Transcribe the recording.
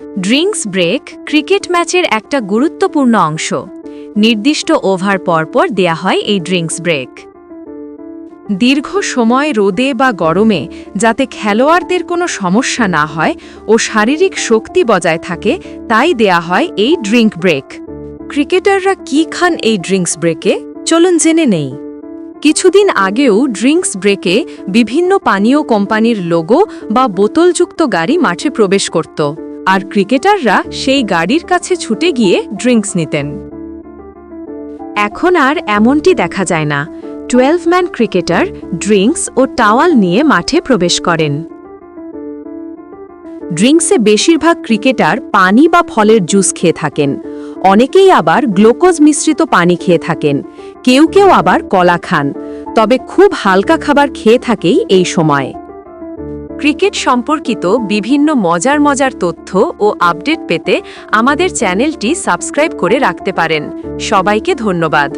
Drinks break cricket ম্যাচের একটা গুরুত্বপূর্ণ অংশ। নির্দিষ্ট ওভার পরপর দেয়া হয় এই ড্রিঙ্কস ব্রেক। দীর্ঘ সময় রোদে বা গরমে যাতে খেলোয়াড়দের কোনো সমস্যা না হয় ও শারীরিক শক্তি বজায় থাকে, তাই দেয়া হয় এই ড্রিঙ্ক ব্রেক। ক্রিকেটাররা কি খান এই ড্রিঙ্কস ব্রেকে? চলুন জেনে নেই। কিছুদিন আগেও ড্রিঙ্কস ব্রেকে বিভিন্ন পানীয় কোম্পানির লোগো বা বোতলযুক্ত গাড়ি মাঠে প্রবেশ করত। আর ক্রিকেটাররা সেই গাড়ির কাছে ছুটে গিয়ে ড্রিঙ্কস নিতেন। এখন আর এমনটি দেখা যায় না। টুয়েলভ ম্যান ক্রিকেটার ড্রিঙ্কস ও টাওয়াল নিয়ে মাঠে প্রবেশ করেন। ড্রিঙ্কসে বেশিরভাগ ক্রিকেটার পানি বা ফলের জুস খেয়ে থাকেন। অনেকেই আবার গ্লুকোজ মিশ্রিত পানি খেয়ে থাকেন। কেউ কেউ আবার কলা খান। তবে খুব হালকা খাবার খেয়ে থাকেই এই সময়। ক্রিকেট সম্পর্কিত বিভিন্ন মজার মজার তথ্য ও আপডেট পেতে আমাদের চ্যানেলটি সাবস্ক্রাইব করে রাখতে পারেন। সবাইকে ধন্যবাদ।